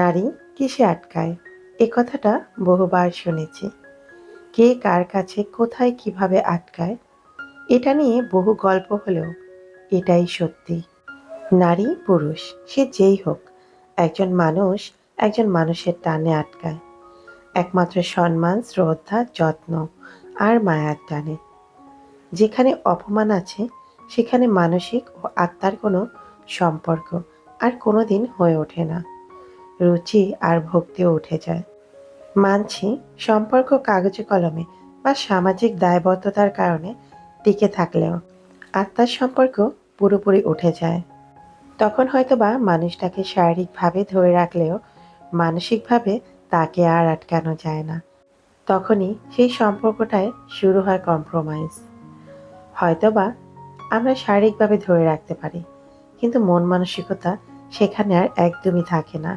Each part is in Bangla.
নারী কিসে আটকায়? এ কথাটা বহুবার শুনেছি। কে কার কাছে কোথায় কীভাবে আটকায়? এটা নিয়ে বহু গল্প হলেও এটাই সত্যি। নারী, পুরুষ, সে যেই হোক, একজন মানুষ একজন মানুষের টানে আটকায়। একমাত্র সম্মান, শ্রদ্ধা, যত্ন আর মায়ার টানে। যেখানে অপমান আছে, সেখানে মানসিক ও আত্মার কোনো সম্পর্ক আর কোনোদিন হয়ে ওঠে না। রুচি আর ভক্তিও উঠে যায়। মানছি সম্পর্ক কাগজে কলমে বা সামাজিক দায়বদ্ধতার কারণে টিকে থাকলেও আত্মার সম্পর্ক পুরোপুরি উঠে যায়। তখন হয়তো বা মানুষটাকে শারীরিকভাবে ধরে রাখলেও মানসিকভাবে তাকে আর আটকানো যায় না। তখনই সেই সম্পর্কটায় শুরু হয় কম্প্রোমাইজ হয়তোবা আমরা শারীরিকভাবে ধরে রাখতে পারি, কিন্তু মন মানসিকতা সেখানে আর একদমই থাকে না।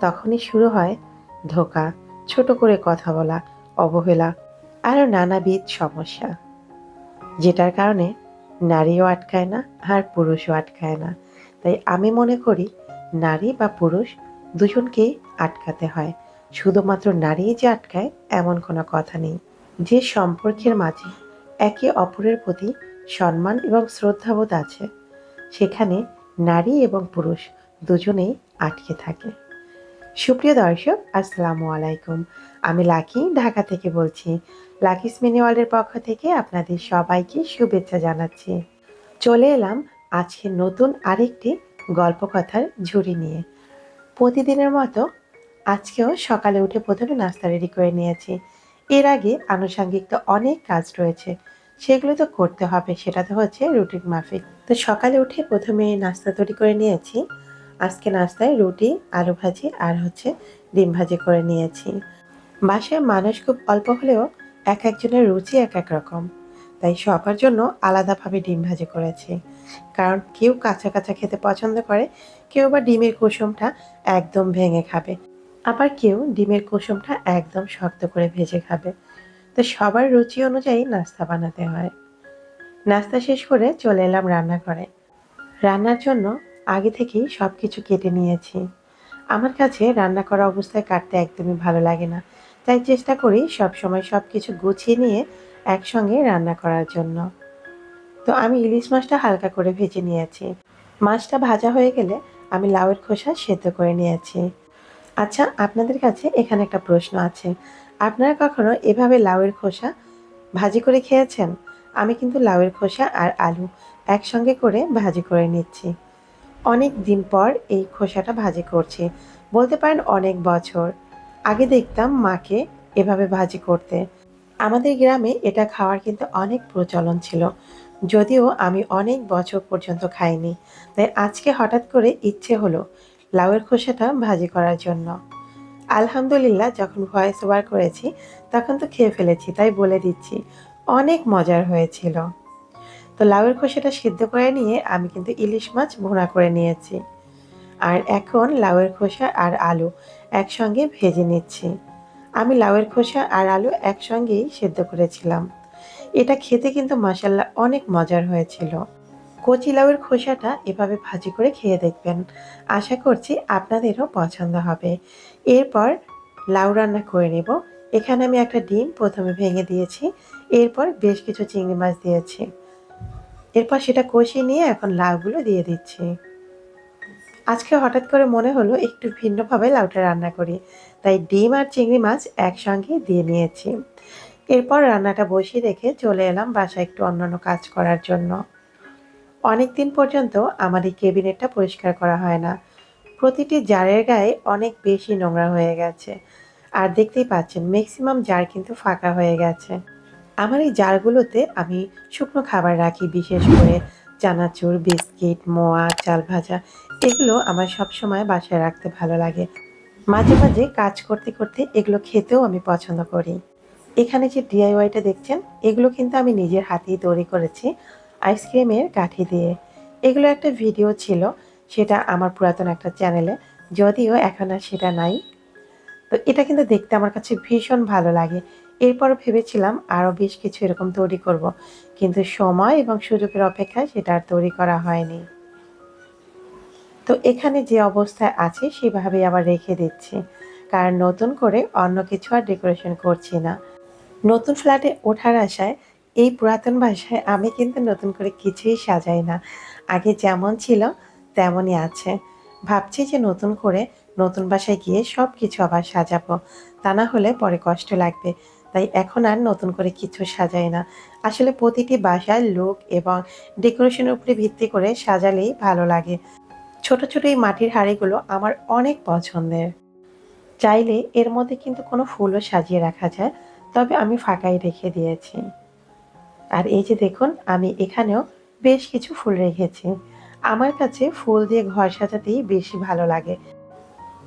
তখনই শুরু হয় ধোকা, ছোট করে কথা বলা, অবহেলা, আরও নানাবিধ সমস্যা। যেটার কারণে নারীও আটকায় না আর পুরুষও আটকায় না। তাই আমি মনে করি নারী বা পুরুষ দুজনকেই আটকাতে হয়। শুধুমাত্র নারীই যে আটকায় এমন কোনো কথা নেই। যে সম্পর্কের মাঝে একে অপরের প্রতি সম্মান এবং শ্রদ্ধাবোধ আছে, সেখানে নারী এবং পুরুষ দুজনেই আটকে থাকে। সুপ্রিয় দর্শক, আসসালামু আলাইকুম। আমি লাকি, ঢাকা থেকে বলছি লাকিস মিনি ওয়ার্ল্ডের পক্ষ থেকে আপনাদের সবাইকে শুভেচ্ছা জানাচ্ছি। চলে এলাম আজকে নতুন আরেকটি গল্পকথার ঝুড়ি নিয়ে। প্রতিদিনের মতো আজকেও সকালে উঠে প্রথমে নাস্তা রেডি করে নিয়েছি। এর আগে আনুষঙ্গিক তো অনেক কাজ রয়েছে, সেগুলো তো করতে হবে, সেটা তো হচ্ছে রুটিন মাফিক। তো সকালে উঠে প্রথমে নাস্তা তৈরি করে নিয়েছি। আজকে নাস্তায় রুটি, আলু ভাজি আর হচ্ছে ডিম ভাজি করে নিয়েছি। বাসায় মানুষ খুব অল্প হলেও এক একজনের রুচি এক এক রকম। তাই সবার জন্য আলাদাভাবে ডিম ভাজি করেছি। কারণ কেউ কাঁচা কাঁচা খেতে পছন্দ করে, কেউ বা ডিমের কুসুমটা একদম ভেঙে খাবে। আবার কেউ ডিমের কুসুমটা একদম শক্ত করে ভেজে খাবে। তো সবার রুচি অনুযায়ী নাস্তা বানাতে হয়। নাস্তা শেষ করে চলে এলাম রান্নাঘরে। রান্নার জন্য আগে থেকেই সব কিছু কেটে নিয়েছি। আমার কাছে রান্না করা অবস্থায় কাটতে একদমই ভালো লাগে না। তাই চেষ্টা করি সব সময় সব কিছু গুছিয়ে নিয়ে একসঙ্গে রান্না করার জন্য। তো আমি ইলিশ মাছটা হালকা করে ভেজে নিয়েছি। মাছটা ভাজা হয়ে গেলে আমি লাউয়ের খোসা সেদ্ধ করে নিয়েছি। আচ্ছা আপনাদের কাছে এখানে একটা প্রশ্ন আছে। আপনারা কখনো এভাবে লাউয়ের খোসা ভাজি করে খেয়েছেন? আমি কিন্তু লাউয়ের খোসা আর আলু একসঙ্গে করে ভাজি করে নিচ্ছি। অনেক দিন পর এই খোসাটা ভাজি করছি। বলতে পারেন অনেক বছর। আগে দেখতাম মাকে এভাবে ভাজি করতে। আমাদের গ্রামে এটা খাওয়ার কিন্তু অনেক প্রচলন ছিল। যদিও আমি অনেক বছর পর্যন্ত খাইনি। তাই আজকে হঠাৎ করে ইচ্ছে হলো লাউয়ের খোসাটা ভাজি করার জন্য। আলহামদুলিল্লাহ যখন ভয়েস ওভার করেছি, তখন তো খেয়ে ফেলেছি, তাই বলে দিচ্ছি। অনেক মজার হয়েছিল। তো লাউয়ের খোসাটা সিদ্ধ করে নিয়ে আমি কিন্তু ইলিশ মাছ ভুনা করে নিয়েছি। আর এখন লাউয়ের খোসা আর আলু একসঙ্গে ভেজে নিচ্ছি। আমি লাউয়ের খোসা আর আলু একসঙ্গেই সেদ্ধ করেছিলাম। এটা খেতে কিন্তু মাসাল্লাহ অনেক মজার হয়েছিল। কচি লাউয়ের খোসাটা এভাবে ভাজি করে খেয়ে দেখবেন। আশা করছি আপনাদেরও পছন্দ হবে। এরপর লাউ রান্না করে নেব। এখানে আমি একটা ডিম প্রথমে ভেঙে দিয়েছি। এরপর বেশ কিছু চিংড়ি মাছ দিয়েছি। এরপর সেটা কষিয়ে নিয়ে এখন লাউগুলো দিয়ে দিচ্ছি। আজকে হঠাৎ করে মনে হলো একটু ভিন্নভাবে লাউটা রান্না করি, তাই ডিম আর চিংড়ি মাছ একসঙ্গে দিয়ে নিয়েছি। এরপর রান্নাটা বসিয়ে রেখে চলে এলাম বাসায় একটু অন্যান্য কাজ করার জন্য। অনেক দিন পর্যন্ত আমার এই কেবিনেটটা পরিষ্কার করা হয় না। প্রতিটি জারের গায়ে অনেক বেশি নোংরা হয়ে গেছে। আর দেখতেই পাচ্ছেন ম্যাক্সিমাম জার কিন্তু ফাঁকা হয়ে গেছে। আমার এই জারগুলোতে আমি শুকনো খাবার রাখি, বিশেষ করে চানাচুর, বিস্কিট, মোয়া, চাল ভাজা, এগুলো আমার সবসময় বাসায় রাখতে ভালো লাগে। মাঝে মাঝে কাজ করতে করতে এগুলো খেতেও আমি পছন্দ করি। এখানে যে ডিআইওয়াইটা দেখছেন, এগুলো কিন্তু আমি নিজের হাতেই তৈরি করেছি আইসক্রিমের কাঠি দিয়ে। এগুলো একটা ভিডিও ছিল, সেটা আমার পুরাতন একটা চ্যানেলে, যদিও এখন আর সেটা নাই। তো এটা কিন্তু দেখতে আমার কাছে ভীষণ ভালো লাগে। এরপর ভেবেছিলাম আরও বেশ কিছু এরকম তৈরি করব। কিন্তু সময় এবং সুযোগের অপেক্ষায় সেটা আর তৈরি করা হয়নি। তো এখানে যে অবস্থায় আছে সেভাবেই আবার রেখে দিচ্ছি, কারণ নতুন করে অন্য কিছু আর ডেকোরেশন করছি না। নতুন ফ্ল্যাটে ওঠার আশায় এই পুরাতন বাসায় আমি কিন্তু নতুন করে কিছুই সাজাই না। আগে যেমন ছিল, তেমনই আছে। ভাবছি যে নতুন করে নতুন বাসায় গিয়ে সব কিছু আবার সাজাবো। তা না হলে পরে কষ্ট লাগবে। তাই এখন আর নতুন করে কিছু সাজাই না। আসলে প্রতিটি বাসার লুক এবং ডেকোরেশনের উপরে ভিত্তি করে সাজালেই ভালো লাগে। ছোট ছোট এই মাটির হাড়িগুলো আমার অনেক পছন্দের। চাইলে এর মধ্যে কিন্তু কোনো ফুলও সাজিয়ে রাখা যায়, তবে আমি ফাঁকাই রেখে দিয়েছি। আর এই যে দেখুন, আমি এখানেও বেশ কিছু ফুল রেখেছি। আমার কাছে ফুল দিয়ে ঘর সাজাতেই বেশি ভালো লাগে।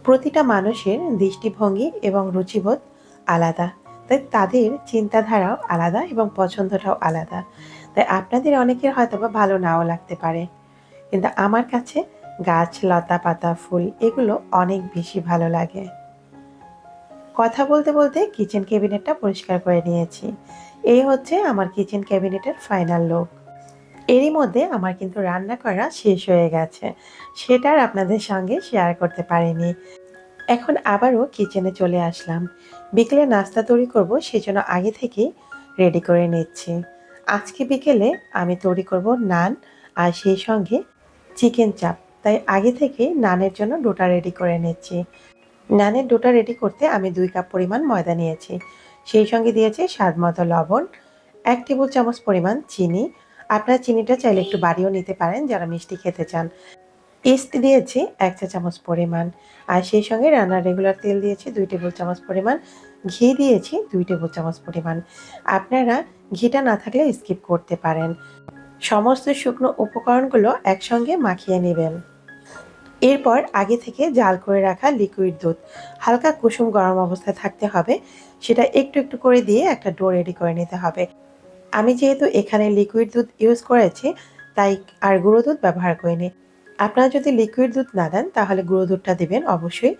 প্রতিটা মানুষের দৃষ্টিভঙ্গি এবং রুচিবোধ আলাদা। তাই তাদের চিন্তাধারাও আলাদা এবং পছন্দটাও আলাদা। তাই আপনাদের অনেকের হয়তো বা ভালো নাও লাগতে পারে। কিন্তু আমার কাছে গাছ, লতা পাতা, ফুল এগুলো অনেক বেশি ভালো লাগে। কথা বলতে বলতে কিচেন ক্যাবিনেটটা পরিষ্কার করে নিয়েছি। এই হচ্ছে আমার কিচেন ক্যাবিনেটের ফাইনাল লুক। এরই মধ্যে আমার কিন্তু রান্না করা শেষ হয়ে গেছে। সেটার আপনাদের সঙ্গে শেয়ার করতে পারিনি। এখন আবারও কিচেনে চলে আসলাম। বিকেলে নাস্তা তৈরি করব, সেজন্য আগে থেকেই রেডি করে নিচ্ছি। আজকে বিকেলে আমি তৈরি করব নান আর সেই সঙ্গে চিকেন চাপ তাই আগে থেকে নানের জন্য ডোটা রেডি করে নিচ্ছি। নানের ডোটা রেডি করতে আমি দুই কাপ পরিমাণ ময়দা নিয়েছি। সেই সঙ্গে দিয়েছি স্বাদ মতো লবণ, এক টেবিল চামচ পরিমাণ চিনি। আপনার চিনিটা চাইলে একটু বাড়িয়েও নিতে পারেন যারা মিষ্টি খেতে চান। ইস্ট দিয়েছি, এক চা চামচ পরিমাণ। আর সেই সঙ্গে রান্নার রেগুলার তেল দিয়েছি, দুই টেবিল চামচ পরিমাণ। ঘি দিয়েছি, দুই টেবিল চামচ পরিমাণ। আপনারা ঘিটা না থাকলে স্কিপ করতে পারেন। সমস্ত শুকনো উপকরণগুলো একসঙ্গে মাখিয়ে নেবেন। এরপর আগে থেকে জাল করে রাখা লিকুইড দুধ। হালকা কুসুম গরম অবস্থায় থাকতে হবে। সেটা একটু একটু করে দিয়ে একটা ডো রেডি করে নিতে হবে। আমি যেহেতু এখানে লিকুইড দুধ ইউজ করেছি, তাই আর গুঁড়ো দুধ ব্যবহার করিনি। আপনারা যদি লিকুইড দুধ না দেন, তাহলে গুঁড়ো দুধটা দেবেন অবশ্যই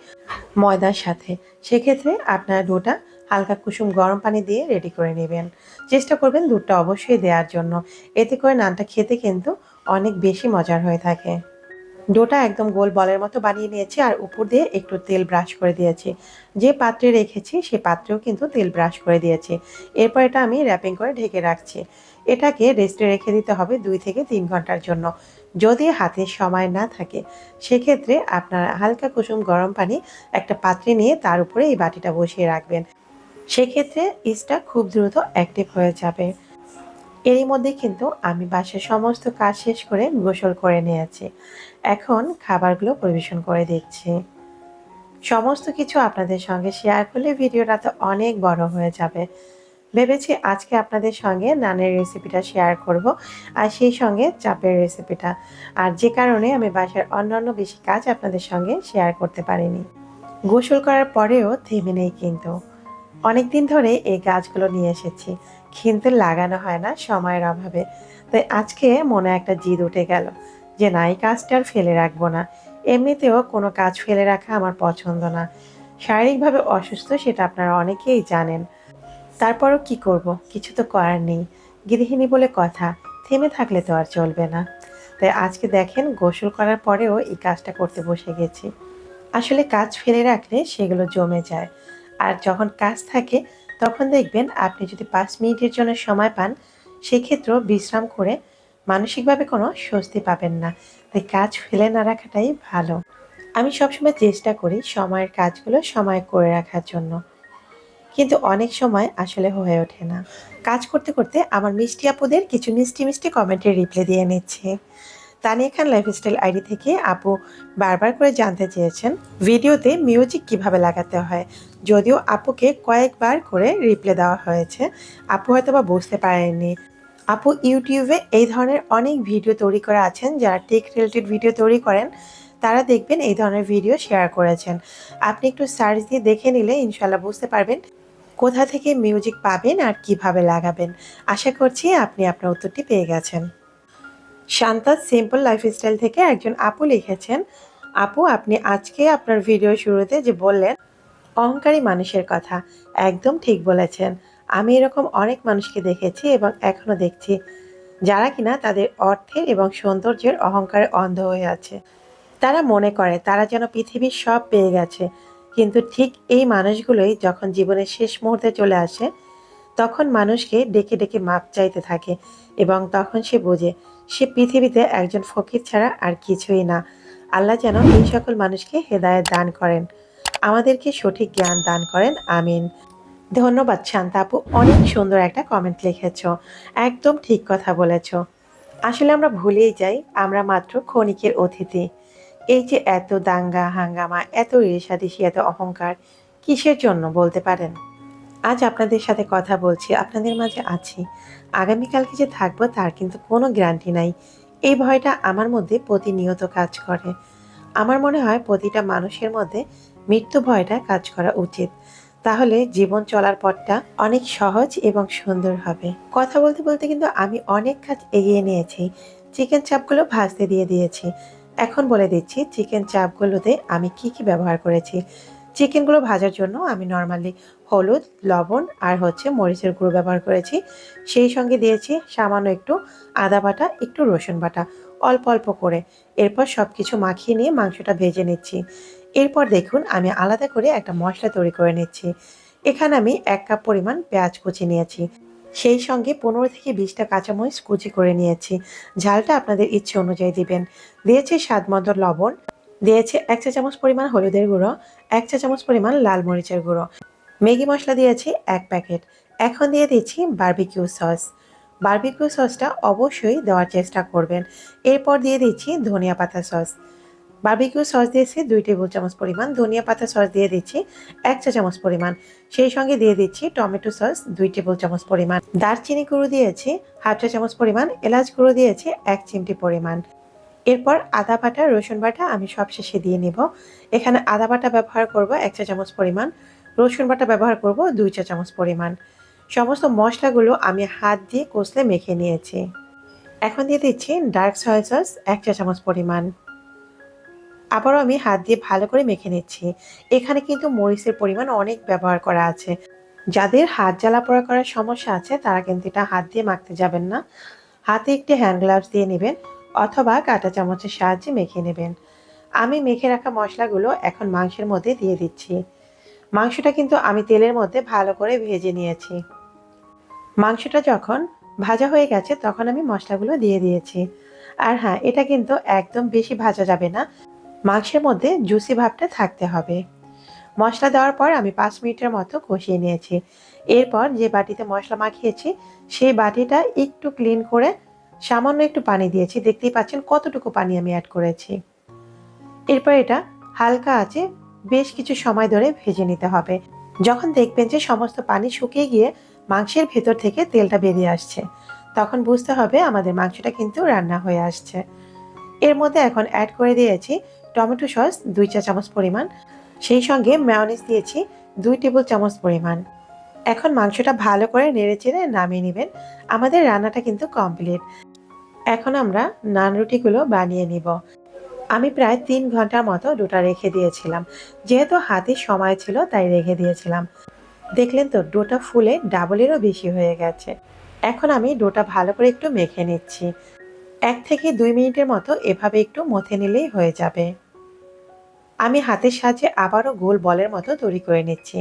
ময়দার সাথে। সেক্ষেত্রে আপনার ডোটা হালকা কুসুম গরম পানি দিয়ে রেডি করে নেবেন। চেষ্টা করবেন দুধটা অবশ্যই দেওয়ার জন্য। এতে করে নানটা খেতে কিন্তু অনেক বেশি মজার হয়ে থাকে। ডোটা একদম গোল বলের মতো বানিয়ে নিয়েছি আর উপর দিয়ে একটু তেল ব্রাশ করে দিয়েছি। যে পাত্রে রেখেছি, সে পাত্রেও কিন্তু তেল ব্রাশ করে দিয়েছি। এরপর এটা আমি র্যাপিং করে ঢেকে রাখছি। এটাকে রেস্টে রেখে দিতে হবে দুই থেকে তিন ঘণ্টার জন্য। যদি হাতে সময় না থাকে, সেক্ষেত্রে আপনারা হালকা কুসুম গরম পানি একটা পাত্রে নিয়ে তার উপরে এই বাটিটা বসিয়ে রাখবেন। সেক্ষেত্রে ইস্টটা খুব দ্রুত অ্যাক্টিভ হয়ে যাবে। এরই মধ্যে কিন্তু আমি বাসার সমস্ত কাজ শেষ করে গোসল করে নিয়েছি। এখন খাবারগুলো পরিবেশন করে দিচ্ছি। সমস্ত কিছু আপনাদের সঙ্গে শেয়ার করলে ভিডিওটা তো অনেক বড় হয়ে যাবে। ভেবেছি আজকে আপনাদের সঙ্গে নানের রেসিপিটা শেয়ার করব আর সেই সঙ্গে চাপের রেসিপিটা আর যে কারণে আমি বাসার অন্যান্য বেশি কাজ আপনাদের সঙ্গে শেয়ার করতে পারিনি। গোসল করার পরেও থেমে নেই কিন্তু। অনেক দিন ধরে এই গাছগুলো নিয়ে এসেছি। কিন্তু লাগানো হয় না সময়ের অভাবে। তাই আজকে মনে একটা জিদ উঠে গেল যে না, এই কাজটা আর ফেলে রাখব না। এমনিতেও কোনো কাজ ফেলে রাখা আমার পছন্দ না। শারীরিকভাবে অসুস্থ সেটা আপনারা অনেকেই জানেন। তারপরও কি করব? কিছু তো করার নেই। গৃহিণী বলে কথা, থেমে থাকলে তো আর চলবে না। তাই আজকে দেখেন, গোসল করার পরেও এই কাজটা করতে বসে গেছি। আসলে কাজ ফেলে রাখলে সেগুলো জমে যায়। আর যখন কাজ থাকে, তখন দেখবেন আপনি যদি পাঁচ মিনিটের জন্য সময় পান, সেক্ষেত্রেও বিশ্রাম করে মানসিকভাবে কোনো স্বস্তি পাবেন না। তাই কাজ ফেলে না রাখাটাই ভালো। আমি সবসময় চেষ্টা করি সময়ের কাজগুলো সময় করে রাখার জন্য। কিন্তু অনেক সময় আসলে হয়ে ওঠে না। কাজ করতে করতে আমার মিষ্টি আপুদের কিছু মিষ্টি মিষ্টি কমেন্টের রিপ্লাই দিয়ে নিচ্ছে। তানিয়া খান লাইফস্টাইল আইডি থেকে আপু বারবার করে জানতে চেয়েছেন, ভিডিওতে মিউজিক কীভাবে লাগাতে হয়? যদিও আপুকে কয়েকবার করে রিপ্লাই দেওয়া হয়েছে। আপু হয়তো বা বুঝতে পারেননি। আপু ইউটিউবে এই ধরনের অনেক ভিডিও তৈরি করা আছেন, যারা টেক রিলেটেড ভিডিও তৈরি করেন। তারা দেখবেন এই ধরনের ভিডিও শেয়ার করেছেন। আপনি একটু সার্চ দিয়ে দেখে নিলে ইনশাল্লাহ বুঝতে পারবেন কোথা থেকে মিউজিক পাবেন আর কীভাবে লাগাবেন? আশা করছি আপনি আপনার উত্তরটি পেয়ে গেছেন। শান্তা সিম্পল লাইফস্টাইল থেকে একজন আপু লিখেছেন, আপু, আপনি আজকে আপনার ভিডিও শুরুতে যে বললেন, অহংকারী মানুষের কথা, একদম ঠিক বলেছেন। আমি এরকম অনেক মানুষকে দেখেছি এবং এখনও দেখছি, যারা কিনা তাদের অর্থের এবং সৌন্দর্যের অহংকারে অন্ধ হয়ে আছে। তারা মনে করে, তারা যেন পৃথিবীর সব পেয়ে গেছে। কিন্তু ঠিক এই মানুষগুলোই যখন জীবনের শেষ মুহূর্তে চলে আসে, তখন মানুষকে ডেকে ডেকে মাপ চাইতে থাকে এবং তখন সে বোঝে, সে পৃথিবীতে একজন ফকির ছাড়া আর কিছুই না। আল্লাহ যেন এই সকল মানুষকে হেদায়েত দান করেন। আমাদেরকে সঠিক জ্ঞান দান করেন। আমিন। ধন্যবাদ শান্তা আপু, অনেক সুন্দর একটা কমেন্ট লিখেছ। একদম ঠিক কথা বলেছ। আসলে আমরা ভুলেই যাই, আমরা মাত্র ক্ষণিকের অতিথি। এই যে এত দাঙ্গা, হাঙ্গামা, এত রেশাদেশি, এত অহংকার, কিসের জন্য বলতে পারেন? আজ আপনাদের সাথে কথা বলছি, আপনাদের মাঝে আছি। আগামীকালকে যে থাকব তার কিন্তু কোনো গ্যারান্টি নাই। এই ভয়টা আমার মধ্যে প্রতিনিয়ত কাজ করে। আমার মনে হয় প্রতিটা মানুষের মধ্যে মৃত্যু ভয়টা কাজ করা উচিত। তাহলে জীবন চলার পথটা অনেক সহজ এবং সুন্দর হবে। কথা বলতে বলতে কিন্তু আমি অনেক কাজ এগিয়ে নিয়েছি। চিকেন চাপগুলো ভাজতে দিয়ে দিয়েছি। এখন বলে দিচ্ছি চিকেন চাপগুলোতে আমি কি কি ব্যবহার করেছি। চিকেনগুলো ভাজার জন্য আমি নর্মালি হলুদ, লবণ আর হচ্ছে মরিচের গুঁড়ো ব্যবহার করেছি। সেই সঙ্গে দিয়েছি সামান্য একটু আদা বাটা, একটু রসুন বাটা, অল্প অল্প করে। এরপর সব কিছু মাখিয়ে নিয়ে মাংসটা ভেজে নিচ্ছি। এরপর দেখুন আমি আলাদা করে একটা মশলা তৈরি করে নিচ্ছি। এখানে আমি এক কাপ পরিমাণ পেঁয়াজ কুচি নিয়েছি। সেই সঙ্গে পনেরো থেকে বিশটা কাঁচামরিচ কুচি করে নিয়েছি। ঝালটা আপনাদের ইচ্ছে অনুযায়ী দিবেন। দিয়েছি স্বাদ মতো লবণ, দিয়েছি এক চা চামচ পরিমাণ হলুদের গুঁড়ো, এক চা চামচ পরিমাণ লাল মরিচের গুঁড়ো। ম্যাগি মশলা দিয়েছি এক প্যাকেট। এখন দিয়ে দিচ্ছি বার্বিকিউ সস। বার্বিকিউ সসটা অবশ্যই দেওয়ার চেষ্টা করবেন। এরপর দিয়ে দিচ্ছি ধনিয়া পাতা সস। বারবিকিউ সস দিয়েছি দুই টেবিল চামচ পরিমাণ, ধনিয়া পাতা সস দিয়ে দিচ্ছি এক চা চামচ পরিমাণ, সেই সঙ্গে দিয়ে দিচ্ছি টমেটো সস দুই টেবিল চামচ পরিমাণ, দারচিনি গুঁড়ো দিয়েছি হাফ চা চামচ পরিমাণ, এলাচ গুঁড়ো দিয়েছি এক চিমটি পরিমাণ। এরপর আদা বাটা, রসুন বাটা আমি সবশেষে দিয়ে নিব। এখানে আদা বাটা ব্যবহার করব এক চা চামচ পরিমাণ, রসুন বাটা ব্যবহার করব দুই চা চামচ পরিমাণ। সমস্ত মশলাগুলো আমি হাত দিয়ে কষলে মেখে নিয়েছি। এখন দিয়ে দিচ্ছি ডার্ক সয়া সস এক চা চামচ পরিমাণ। আবারও আমি হাত দিয়ে ভালো করে মেখে নিচ্ছি। এখানে কিন্তু মরিচের পরিমাণ অনেক ব্যবহার করা আছে। যাদের হাত জ্বালা পোড়া করার সমস্যা আছে, তারা কিন্তু এটা হাত দিয়ে মাখতে যাবেন না। হাতে একটি হ্যান্ড গ্লাভস দিয়ে নেবেন অথবা কাঁটা চামচের সাহায্যে মেখে নেবেন। আমি মেখে রাখা মশলাগুলো এখন মাংসের মধ্যে দিয়ে দিচ্ছি। মাংসটা কিন্তু আমি তেলের মধ্যে ভালো করে ভেজে নিয়েছি। মাংসটা যখন ভাজা হয়ে গেছে, তখন আমি মশলাগুলো দিয়ে দিয়েছি। আর হ্যাঁ এটা কিন্তু একদম বেশি ভাজা যাবে না। মাংসের মধ্যে জুসি ভাবটা থাকতে হবে। মশলা দেওয়ার পর আমি পাঁচ মিনিটের মতো কষিয়ে নিয়েছি। এরপর যে বাটিতে মশলা মাখিয়েছি, সেই বাটিটা একটু ক্লিন করে সামান্য একটু পানি দিয়েছি। দেখতেই পাচ্ছেন কতটুকু পানি আমি অ্যাড করেছি। এরপর এটা হালকা আছে বেশ কিছু সময় ধরে ভেজে নিতে হবে। যখন দেখবেন যে সমস্ত পানি শুকিয়ে গিয়ে মাংসের ভেতর থেকে তেলটা বেরিয়ে আসছে, তখন বুঝতে হবে আমাদের মাংসটা কিন্তু রান্না হয়ে আসছে। এর মধ্যে এখন অ্যাড করে দিয়েছি টমেটো সস দুই চা চামচ পরিমাণ। সেই সঙ্গে ম্যায়োনিজ দিয়েছি দুই টেবিল চামচ পরিমাণ। এখন মাংসটা ভালো করে নেড়ে চেড়ে নামিয়ে নেবেন। আমাদের রান্নাটা কিন্তু কমপ্লিট এখন আমরা নান রুটিগুলো বানিয়ে নিব। আমি প্রায় তিন ঘণ্টার মতো ডোটা রেখে দিয়েছিলাম। যেহেতু হাতে সময় ছিল, তাই রেখে দিয়েছিলাম। দেখলেন তো, ডোটা ফুলে ডাবলেরও বেশি হয়ে গেছে। এখন আমি ডোটা ভালো করে একটু মেখে নিচ্ছি। এক থেকে দুই মিনিটের মতো এভাবে একটু মথে নিলেই হয়ে যাবে। আমি হাতের সাহায্যে আবারও গোল বলের মতো তৈরি করে নিচ্ছি।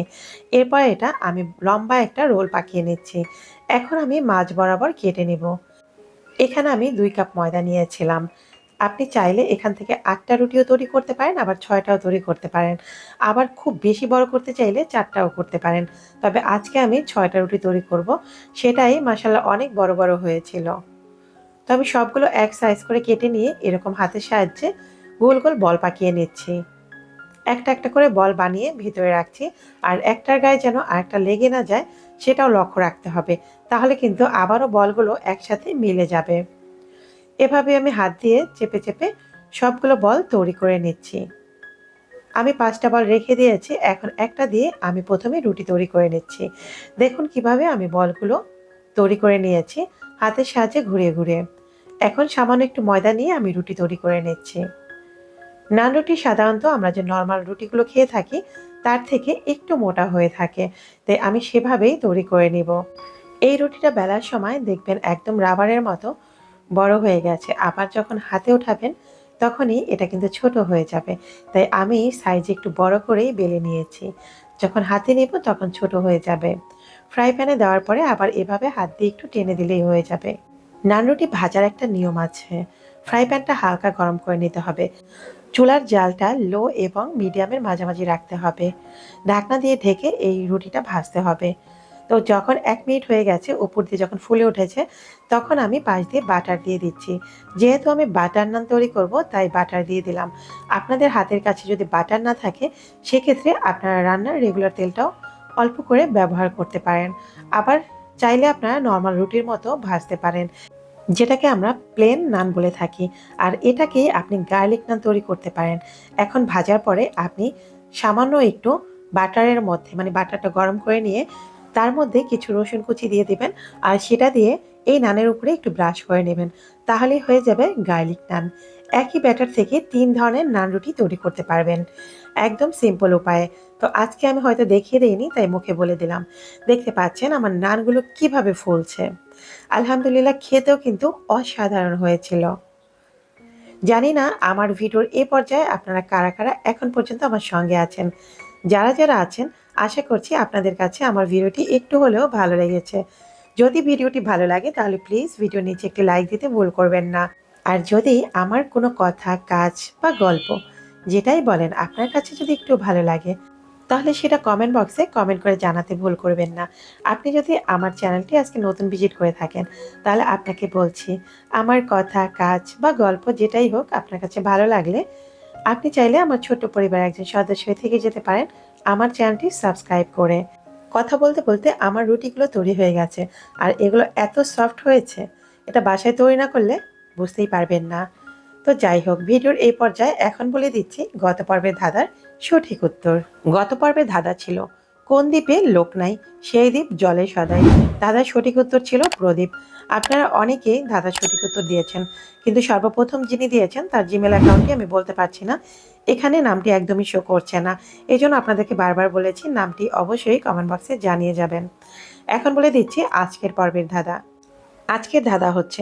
এরপর এটা আমি লম্বা একটা রোল পাকিয়ে নিচ্ছি। এখন আমি মাছ বরাবর কেটে নেব। এখানে আমি দুই কাপ ময়দা নিয়েছিলাম। আপনি চাইলে এখান থেকে আটটা রুটিও তৈরি করতে পারেন, আবার ছয়টাও তৈরি করতে পারেন। আবার খুব বেশি বড় করতে চাইলে চারটাও করতে পারেন। তবে আজকে আমি ছয়টা রুটি তৈরি করব। সেটাই মাসাল্লাহ অনেক বড় বড় হয়েছিল। তো আমি সবগুলো এক সাইজ করে কেটে নিয়ে এরকম হাতের সাহায্যে গোল গোল বল পাকিয়ে নিচ্ছি। একটা একটা করে বল বানিয়ে ভিতরে রাখছি। আর একটার গায়ে যেন আরেকটা লেগে না যায়, সেটাও লক্ষ্য রাখতে হবে। তাহলে কিন্তু আবারও বলগুলো একসাথে মিলে যাবে। এভাবে আমি হাত দিয়ে চেপে চেপে সবগুলো বল তৈরি করে নিচ্ছি। আমি পাঁচটা বল রেখে দিয়েছি, এখন একটা দিয়ে আমি প্রথমে রুটি তৈরি করে নিচ্ছি। দেখুন কীভাবে আমি বলগুলো তৈরি করে নিয়েছি, হাতের সাহায্যে ঘুরিয়ে ঘুরিয়ে। এখন সামান্য একটু ময়দা নিয়ে আমি রুটি তৈরি করে নিচ্ছি। নান রুটি সাধারণত আমরা যে নর্মাল রুটিগুলো খেয়ে থাকি, তার থেকে একটু মোটা হয়ে থাকে। তাই আমি সেভাবেই তৈরি করে নিব। এই রুটিটা বেলার সময় দেখবেন একদম রাবারের মতো বড় হয়ে গেছে। আবার যখন হাতে উঠাবেন তখনই এটা কিন্তু ছোট হয়ে যাবে। তাই আমি সাইজ একটু বড় করেই বেলে নিয়েছি। যখন হাতে নেব, তখন ছোট হয়ে যাবে। ফ্রাই প্যানে দেওয়ার পরে আবার এভাবে হাত দিয়ে একটু টেনে দিলেই হয়ে যাবে। নান রুটি ভাজার একটা নিয়ম আছে। ফ্রাই প্যানটা হালকা গরম করে নিতে হবে। চুলার জালটা লো এবং মিডিয়ামের মাঝামাঝি রাখতে হবে। ঢাকনা দিয়ে ঢেকে এই রুটিটা ভাজতে হবে। তো যখন এক মিনিট হয়ে গেছে, উপর দিয়ে যখন ফুলে উঠেছে, তখন আমি পাশ দিয়ে বাটার দিয়ে দিচ্ছি। যেহেতু আমি বাটার নান তৈরি করব, তাই বাটার দিয়ে দিলাম। আপনাদের হাতের কাছে যদি বাটার না থাকে, সেক্ষেত্রে আপনারা রান্নার রেগুলার তেলটাও অল্প করে ব্যবহার করতে পারেন। আবার চাইলে আপনারা নর্মাল রুটির মতো ভাজতে পারেন। যেটাকে আমরা প্লেন নান বলে থাকি। আর এটাকে আপনি গার্লিক নান তৈরি করতে পারেন। এখন ভাজার পরে আপনি সামান্য একটু বাটারের মধ্যে মানে বাটারটা গরম করে নিয়ে তার মধ্যে কিছু রসুন কুচি দিয়ে দিবেন। আর সেটা দিয়ে এই নানের উপরে একটু ব্রাশ করে নেবেন। তাহলে হয়ে যাবে গার্লিক নান একই ব্যাটার থেকে তিন ধরনের নান রুটি তৈরি করতে পারবেন। একদম সিম্পল উপায়ে। তো আজকে আমি হয়তো দেখিয়ে দিইনি, তাই মুখে বলে দিলাম। দেখতে পাচ্ছেন আমার নানগুলো কীভাবে ফুলছে। আলহামদুলিল্লাহ খেতেও কিন্তু অসাধারণ হয়েছিল। জানি না আমার ভিডিওর এ পর্যায়ে আপনারা কারা কারা এখন পর্যন্ত আমার সঙ্গে আছেন। যারা যারা আছেন, আশা করছি আপনাদের কাছে আমার ভিডিওটি একটু হলেও ভালো লেগেছে। যদি ভিডিওটি ভালো লাগে তাহলে প্লিজ ভিডিও নিচে একটি লাইক দিতে ভুল করবেন না। আর যদি আমার কোনো কথা, কাজ বা গল্প, যেটাই বলেন আপনার কাছে যদি একটু ভালো লাগে তাহলে সেটা কমেন্ট বক্সে কমেন্ট করে জানাতে ভুল করবেন না। আপনি যদি আমার চ্যানেলটি আজকে নতুন ভিজিট করে থাকেন, তাহলে আপনাকে বলছি, আমার কথা, কাজ বা গল্প যেটাই হোক আপনার কাছে ভালো লাগলে, আপনি চাইলে আমার ছোট্ট পরিবারের একজন সদস্য হয়ে থেকে যেতে পারেন, আমার চ্যানেলটি সাবস্ক্রাইব করে। কথা বলতে বলতে আমার রুটিগুলো তৈরি হয়ে গেছে, আর এগুলো এত সফট হয়েছে, এটা বাসায় তৈরি না করলে বুঝতেই পারবেন না। তো যাই হোক, ভিডিওর এই পর্যায়ে এখন বলে দিচ্ছি গত পর্বের ধাঁধার সঠিক উত্তর। গত পর্বের ধাঁধা ছিল, কোন দ্বীপে লোক নাই? সেই দ্বীপ জলে সদাই। দাদার সঠিক উত্তর ছিল প্রদীপ। আপনারা অনেকেই দাদার সঠিক উত্তর দিয়েছেন, কিন্তু সর্বপ্রথম যিনি দিয়েছেন তার জিমেল অ্যাকাউন্টটি আমি বলতে পারছি না। এখানে নামটি একদমই শো করছে না। এই জন্য আপনাদেরকে বারবার বলেছি নামটি অবশ্যই কমেন্ট বক্সে জানিয়ে যাবেন। এখন বলে দিচ্ছি আজকের পর্বের ধাঁধা। আজকের ধাঁধা হচ্ছে